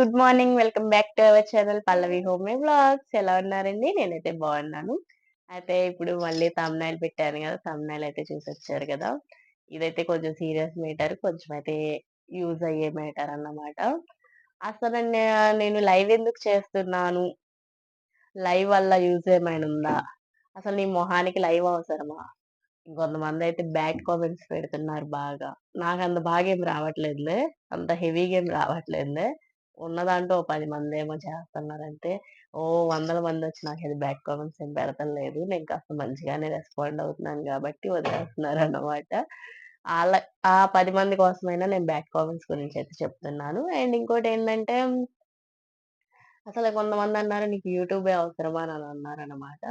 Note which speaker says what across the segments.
Speaker 1: Good morning. Welcome back to our channel Pallavi home మే ఎలా ఉన్నారండి? నేనైతే బాగున్నాను. అయితే ఇప్పుడు మళ్ళీ తమ్నైల్ పెట్టాను కదా తమ్నాయిల్ అయితే చూసి వచ్చారు కదా. ఇదైతే కొంచెం సీరియస్ మేటర్ కొంచెం అయితే యూజ్ అయ్యే మేటర్ అన్నమాట. అసలు నేను లైవ్ ఎందుకు చేస్తున్నాను? లైవ్ వల్ల యూజ్ ఏమైనా ఉందా? అసలు నీ మొహానికి లైవ్ అవసరమా? ఇంకొంతమంది అయితే బ్యాడ్ కామెంట్స్ పెడుతున్నారు బాగా. నాకు అంత బాగా ఏం రావట్లేదులే. అంత హెవీగా ఏం రావట్లేదులే. ఉన్నదాంట్లో ఓ పది మంది ఏమో చేస్తున్నారంటే ఓ వందల మంది వచ్చి నాకు ఇది బ్యాక్ కామెంట్స్ ఏం పెడతలేదు నేను కాస్త మంచిగానే రెస్పాండ్ అవుతున్నాను కాబట్టి వదిలేస్తున్నారు అన్నమాట అలా ఆ పది మంది కోసమైనా నేను బ్యాక్ కామెంట్స్ గురించి అయితే చెప్తున్నాను. అండ్ ఇంకోటి ఏంటంటే అసలు కొంతమంది అన్నారు నీకు యూట్యూబే అవసరమా? అని అన్నారు అనమాట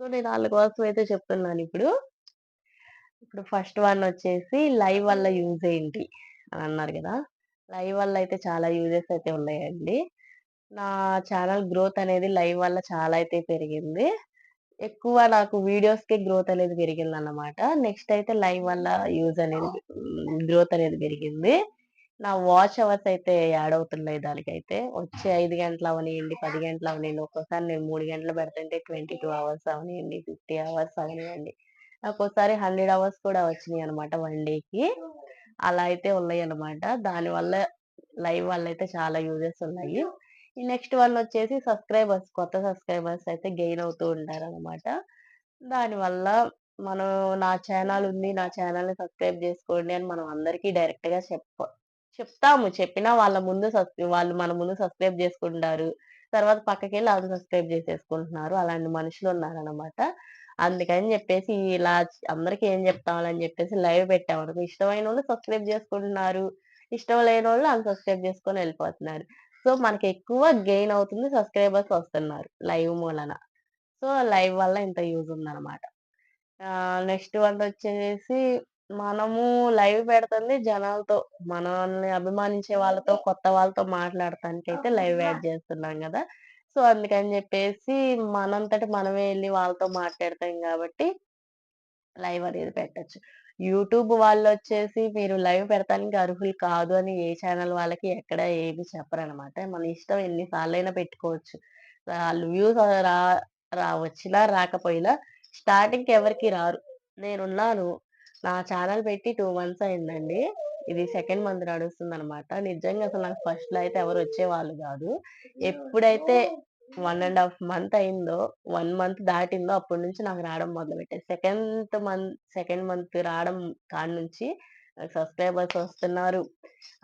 Speaker 1: సో నేను వాళ్ళ కోసం అయితే చెప్తున్నాను ఇప్పుడు. ఇప్పుడు ఫస్ట్ వన్ వచ్చేసి లైవ్ వల్ల యూజ్ ఏంటి? అని అన్నారు కదా. లైవ్ వల్ల అయితే చాలా యూజెస్ అయితే ఉన్నాయండి. నా ఛానల్ గ్రోత్ అనేది లైవ్ వల్ల చాలా అయితే పెరిగింది. ఎక్కువ నాకు వీడియోస్కి గ్రోత్ అనేది పెరిగింది అన్నమాట నెక్స్ట్ అయితే లైవ్ వల్ల యూజ్ అనేది గ్రోత్ అనేది పెరిగింది. నా వాచ్ అవర్స్ అయితే యాడ్ అవుతున్నాయి దానికైతే. వచ్చే ఐదు గంటలు అవనియండి పది గంటలు అవనియండి ఒక్కోసారి నేను మూడు గంటలు పెడుతుంటే ట్వంటీ టూ అవర్స్ అవనియండి ఫిఫ్టీ అవర్స్ అవనియండి. ఒక్కోసారి హండ్రెడ్ అవర్స్ కూడా వచ్చినాయి అనమాట వన్ డేకి. అలా అయితే ఉన్నాయి అనమాట దానివల్ల లైవ్ వల్ల అయితే చాలా యూజెస్ ఉన్నాయి. ఈ నెక్స్ట్ వన్ వచ్చేసి సబ్స్క్రైబర్స్ కొత్త సబ్స్క్రైబర్స్ అయితే గెయిన్ అవుతూ ఉంటారు అనమాట దానివల్ల మనం నా ఛానల్ ఉంది నా ఛానల్ని సబ్స్క్రైబ్ చేసుకోండి అని మనం అందరికీ డైరెక్ట్గా చెప్ప చెప్తాము. చెప్పినా వాళ్ళ ముందు వాళ్ళు మన ముందు సబ్స్క్రైబ్ చేసుకుంటారు. తర్వాత పక్కకి వెళ్ళి అన్సబ్స్క్రైబ్ చేసేసుకుంటున్నారు. అలాంటి మనుషులు ఉన్నారనమాట అందుకని చెప్పేసి ఇలా అందరికి ఏం చెప్తామని చెప్పేసి లైవ్ పెట్టామనుకో ఇష్టమైన వాళ్ళు సబ్స్క్రైబ్ చేసుకుంటున్నారు ఇష్టం లేని వాళ్ళు అన్సబ్స్క్రైబ్ చేసుకొని వెళ్ళిపోతున్నారు. సో మనకి ఎక్కువ గెయిన్ అవుతుంది సబ్స్క్రైబర్స్ వస్తున్నారు లైవ్ మూలన. సో లైవ్ వల్ల ఇంత యూజ్ ఉందన్నమాట. నెక్స్ట్ వన్ వచ్చేసి మనము లైవ్ పెడుతుంది జనాలతో మనల్ని అభిమానించే వాళ్ళతో కొత్త వాళ్ళతో మాట్లాడటానికి అయితే లైవ్ యాడ్ చేస్తున్నాం కదా. సో అందుకని చెప్పేసి మనంతట మనమే వెళ్ళి వాళ్ళతో మాట్లాడతాం కాబట్టి లైవ్ అనేది పెట్టచ్చు. యూట్యూబ్ వాళ్ళు వచ్చేసి మీరు లైవ్ పెడతానికి అర్హులు కాదు అని ఏ ఛానల్ వాళ్ళకి ఎక్కడ ఏమి చెప్పరనమాట. మన ఇష్టం ఎన్నిసార్లు అయినా పెట్టుకోవచ్చు. వాళ్ళు వ్యూస్ రా రా వచ్చినా రాకపోయినా స్టార్టింగ్ ఎవరికి రారు. నేనున్నాను. నా ఛానల్ పెట్టి టూ మంత్స్ అయిందండి. ఇది సెకండ్ మంత్ నడుస్తుంది అనమాట నిజంగా అసలు నాకు ఫస్ట్లో అయితే ఎవరు వచ్చేవాళ్ళు కాదు. ఎప్పుడైతే వన్ అండ్ హాఫ్ మంత్ అయిందో వన్ మంత్ దాటిందో అప్పటి నుంచి నాకు రావడం మొదలు పెట్టేది సెకండ్ మంత్ సెకండ్ మంత్ రావడం కాడి నుంచి సబ్స్క్రైబర్స్ వస్తున్నారు.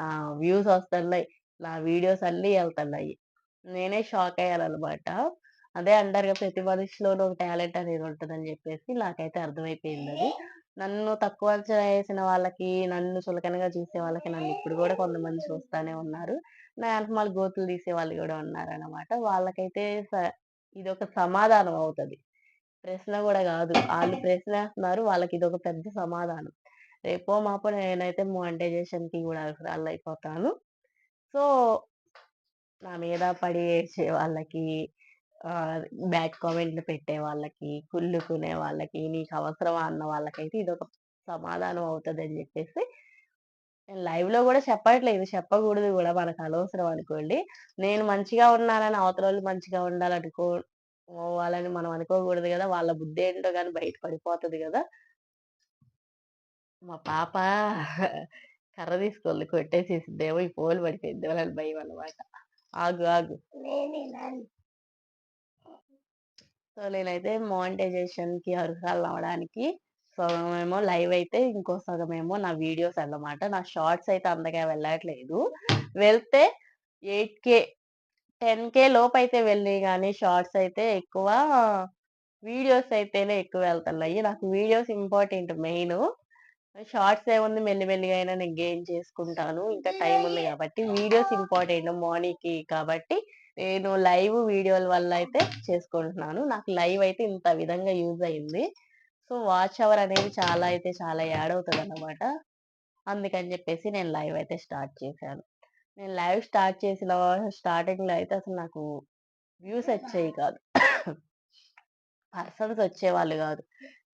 Speaker 1: ఆ వ్యూస్ వస్తున్నాయి. నా వీడియోస్ అన్నీ వెళ్తున్నాయి. నేనే షాక్ అయ్యానమాట అదే అంటారు ప్రతి మనిషిలోనూ ఒక టాలెంట్ అనేది ఉంటుందని చెప్పేసి నాకైతే అర్థమైపోయింది అది. నన్ను తక్కువ చేసిన వేసిన వాళ్ళకి నన్ను చులకనగా చూసే వాళ్ళకి నన్ను ఇప్పుడు కూడా కొంతమంది చూస్తానే ఉన్నారు. నా వెనకమాల గోతులు తీసే వాళ్ళు కూడా ఉన్నారన్నమాట. వాళ్ళకైతే స- ఇది ఒక సమాధానం అవుతుంది. ప్రశ్న కూడా కాదు. వాళ్ళు ప్రశ్న వేస్తున్నారు వాళ్ళకి ఇది ఒక పెద్ద సమాధానం. రేపో మాపో నేనైతే మోనిటైజేషన్కి కూడా అర్హురాలు అయిపోతాను సో నా మీద పడి వేసే వాళ్ళకి బ్యాడ్ కామెంట్లు పెట్టే వాళ్ళకి కుళ్ళుకునే వాళ్ళకి నీకు అవసరమా అన్న వాళ్ళకైతే ఇది ఒక సమాధానం అవుతుంది అని చెప్పేసి నేను లైవ్లో కూడా చెప్పట్లేదు. చెప్పకూడదు కూడా మనకు అనవసరం అనుకోండి. నేను మంచిగా ఉన్నానని అవతల మంచిగా ఉండాలనుకో వాళ్ళని మనం అనుకోకూడదు కదా. వాళ్ళ బుద్ధి ఏంటో కానీ బయట పడిపోతుంది కదా. మా పాప కర్ర తీసుకొని కొట్టేసేసిద్దేమో ఈ పోలు పడిపోయింది. వాళ్ళని భయం అన్నమాట. ఆగు ఆగు. సో నేనైతే మానిటైజేషన్కి అర్హురాలు అవడానికి సగమేమో లైవ్ అయితే ఇంకో సగమేమో నా వీడియోస్ అన్నమాట. నా షార్ట్స్ అయితే అంతగా వెళ్ళట్లేదు. వెళ్తే ఎయిట్ కే టెన్ కే లోపు అయితే వెళ్ళి కానీ షార్ట్స్ అయితే ఎక్కువ వీడియోస్ అయితేనే ఎక్కువ వెళ్తున్నాయి. నాకు వీడియోస్ ఇంపార్టెంట్ మెయిన్. షార్ట్స్ ఏముంది మెల్లి మెల్లిగా అయినా నేను గెయిన్ చేసుకుంటాను. ఇంకా టైం ఉంది కాబట్టి వీడియోస్ ఇంపార్టెంట్. మార్నింగ్కి కాబట్టి నేను లైవ్ వీడియోల వల్ల అయితే చేసుకుంటున్నాను. నాకు లైవ్ అయితే ఇంత విధంగా యూజ్ అయింది. సో వాచ్ అవర్ అనేది చాలా అయితే చాలా యాడ్ అవుతుంది అన్నమాట అందుకని చెప్పేసి నేను లైవ్ అయితే స్టార్ట్ చేశాను. నేను లైవ్ స్టార్ట్ చేసిన స్టార్టింగ్లో అయితే అసలు నాకు వ్యూస్ వచ్చేవి కాదు. పర్సన్స్ వచ్చేవాళ్ళు కాదు.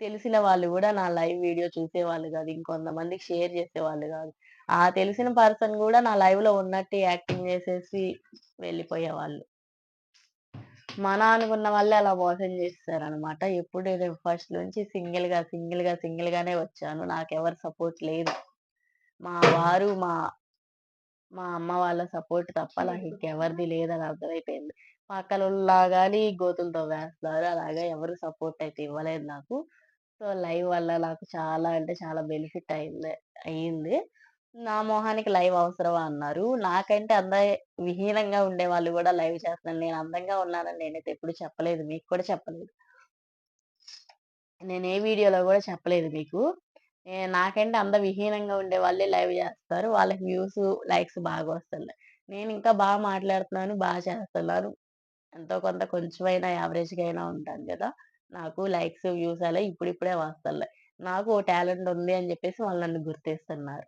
Speaker 1: తెలిసిన వాళ్ళు కూడా నా లైవ్ వీడియో చూసేవాళ్ళు కాదు. ఇంకొంతమందికి షేర్ చేసేవాళ్ళు కాదు. ఆ తెలిసిన పర్సన్ కూడా నా లైవ్లో ఉన్నట్టు యాక్టింగ్ చేసేసి వెళ్ళిపోయేవాళ్ళు మన అనుకున్న వాళ్ళే అలా మోసం చేస్తారనమాట ఎప్పుడు నేను ఫస్ట్ నుంచి సింగిల్గా సింగిల్గా సింగిల్ గానే వచ్చాను. నాకెవరు సపోర్ట్ లేదు. మా వారు మా మా అమ్మ వాళ్ళ సపోర్ట్ తప్ప నాకు ఇంకెవరిది లేదని అర్థమైపోయింది. పక్కనోళ్ళలా కానీ గోతులతో వేస్తున్నారు. అలాగా ఎవరు సపోర్ట్ అయితే ఇవ్వలేదు నాకు. సో లైవ్ వల్ల నాకు చాలా అంటే చాలా బెనిఫిట్ అయింది అయ్యింది. నా మొహానికి లైవ్ అవసరమా అన్నారు. నాకంటే అంద విహీనంగా ఉండే వాళ్ళు కూడా లైవ్ చేస్తున్నారు. నేను అందంగా ఉన్నానని నేనైతే ఎప్పుడు చెప్పలేదు. మీకు కూడా చెప్పలేదు. నేను ఏ వీడియోలో కూడా చెప్పలేదు మీకు. నాకంటే అంద విహీనంగా ఉండే వాళ్ళే లైవ్ చేస్తారు. వాళ్ళకి వ్యూస్ లైక్స్ బాగా వస్తున్నాయి. నేను ఇంకా బాగా మాట్లాడుతున్నాను బాగా చేస్తున్నాను ఎంతో కొంత కొంచెమైనా యావరేజ్గా అయినా ఉంటాను కదా. నాకు లైక్స్ వ్యూస్ అలా ఇప్పుడిప్పుడే వస్తున్నాయి. నాకు ఓ టాలెంట్ ఉంది అని చెప్పేసి వాళ్ళు నన్ను గుర్తిస్తున్నారు.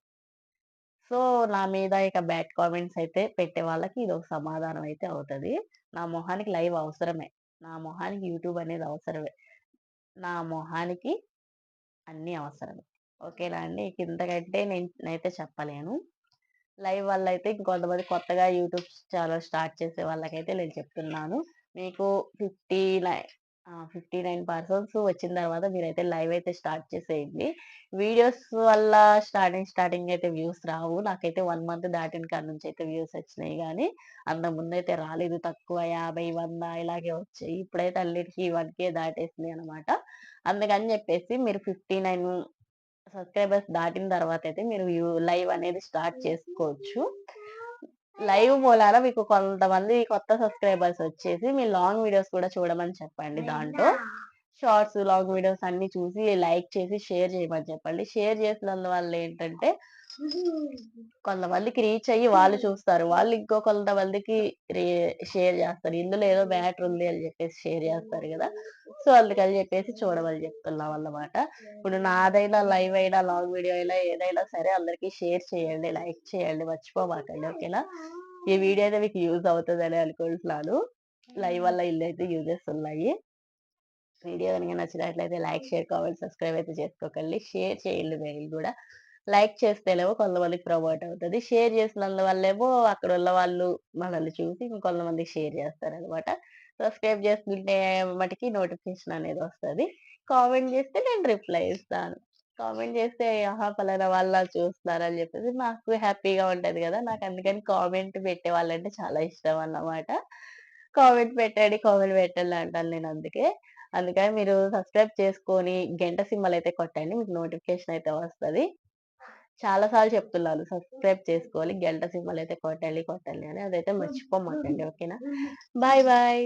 Speaker 1: సో నా మీద ఇక బ్యాడ్ కామెంట్స్ అయితే పెట్టే వాళ్ళకి ఇది ఒక సమాధానం అయితే అవుతుంది. నా మొహానికి లైవ్ అవసరమే. నా మొహానికి యూట్యూబ్ అనేది అవసరమే. నా మొహానికి అన్నీ అవసరమే. ఓకేనా అండి? ఇంతకంటే నేను నేనైతే చెప్పలేను. లైవ్ వల్ల అయితే ఇంకొంతమంది కొత్తగా యూట్యూబ్ ఛానల్ స్టార్ట్ చేసే వాళ్ళకైతే నేను చెప్తున్నాను. మీకు fifty nine fifty nine parcels వచ్చిన తర్వాత మీరైతే లైవ్ అయితే స్టార్ట్ చేసేయండి. వీడియోస్ వల్ల స్టార్టింగ్ స్టార్టింగ్ అయితే వ్యూస్ రావు. నాకైతే వన్ మంత్ దాటిన కాడ నుంచి అయితే వ్యూస్ వచ్చినాయి కానీ అంత ముందు అయితే రాలేదు. తక్కువ యాభై వంద ఇలాగే వచ్చాయి. ఇప్పుడైతే అన్నిటికీ వన్ కే అనమాట అందుకని చెప్పేసి మీరు ఫిఫ్టీ నైన్ సబ్స్క్రైబర్స్ దాటిన తర్వాత అయితే మీరు లైవ్ అనేది స్టార్ట్ చేసుకోవచ్చు. లైవ్ మూలాన మీకు కొంతమంది కొత్త సబ్స్క్రైబర్స్ వచ్చేసి మీ లాంగ్ వీడియోస్ కూడా చూడమని చెప్పండి దాంట్లో. షార్ట్స్ లాంగ్ వీడియోస్ అన్ని చూసి లైక్ చేసి షేర్ చేయమని చెప్పండి. షేర్ చేసినందువల్ల ఏంటంటే కొంతమందికి రీచ్ అయ్యి వాళ్ళు చూస్తారు. వాళ్ళు ఇంకో కొంతమందికి షేర్ చేస్తారు. ఇందులో ఏదో మ్యాటర్ ఉంది అని చెప్పేసి షేర్ చేస్తారు కదా. సో అందుకని చెప్పేసి చూడమని చెప్తున్నాం అన్నమాట. ఇప్పుడు నాదైనా లైవ్ అయినా లాంగ్ వీడియో అయినా ఏదైనా సరే అందరికీ షేర్ చేయండి లైక్ చేయండి మర్చిపోమాకండి ఓకేనా? ఈ వీడియో అయితే మీకు యూజ్ అవుతుందని అనుకుంటున్నాను. లైవ్ వల్ల ఇల్లు అయితే యూజెస్ ఉన్నాయి. వీడియో కనుక నచ్చినట్లయితే లైక్ షేర్ కామెంట్ సబ్స్క్రైబ్ అయితే చేసుకోకండి. షేర్ చేయండి మెయిల్ కూడా. లైక్ చేస్తేనేమో కొంతమందికి ప్రమోట్ అవుతుంది. షేర్ చేసినందువల్లేమో అక్కడ ఉన్న వాళ్ళు మనల్ని చూసి ఇంకొంతమందికి షేర్ చేస్తారు అనమాట సబ్స్క్రైబ్ చేసుకుంటే మటుకి నోటిఫికేషన్ అనేది వస్తుంది. కామెంట్ చేస్తే నేను రిప్లై ఇస్తాను. కామెంట్ చేస్తే ఆహా పలానా వాళ్ళ చూస్తున్నారని చెప్పేసి నాకు హ్యాపీగా ఉంటుంది కదా! నాకు అందుకని కామెంట్ పెట్టే వాళ్ళంటే చాలా ఇష్టం అన్నమాట. కామెంట్ పెట్టండి కామెంట్ పెట్టండి అంటాను నేను అందుకే. అందుకని మీరు సబ్స్క్రైబ్ చేసుకొని గంట సింబల్ అయితే కొట్టండి మీకు నోటిఫికేషన్ అయితే వస్తుంది. చాలా సార్లు చెప్తున్నాను సబ్స్క్రైబ్ చేసుకోవాలి. గంట సింబల్ అయితే కొట్టాలి కొట్టాలి అని. అదైతే మర్చిపోమాకండి. ఓకేనా? Bye bye.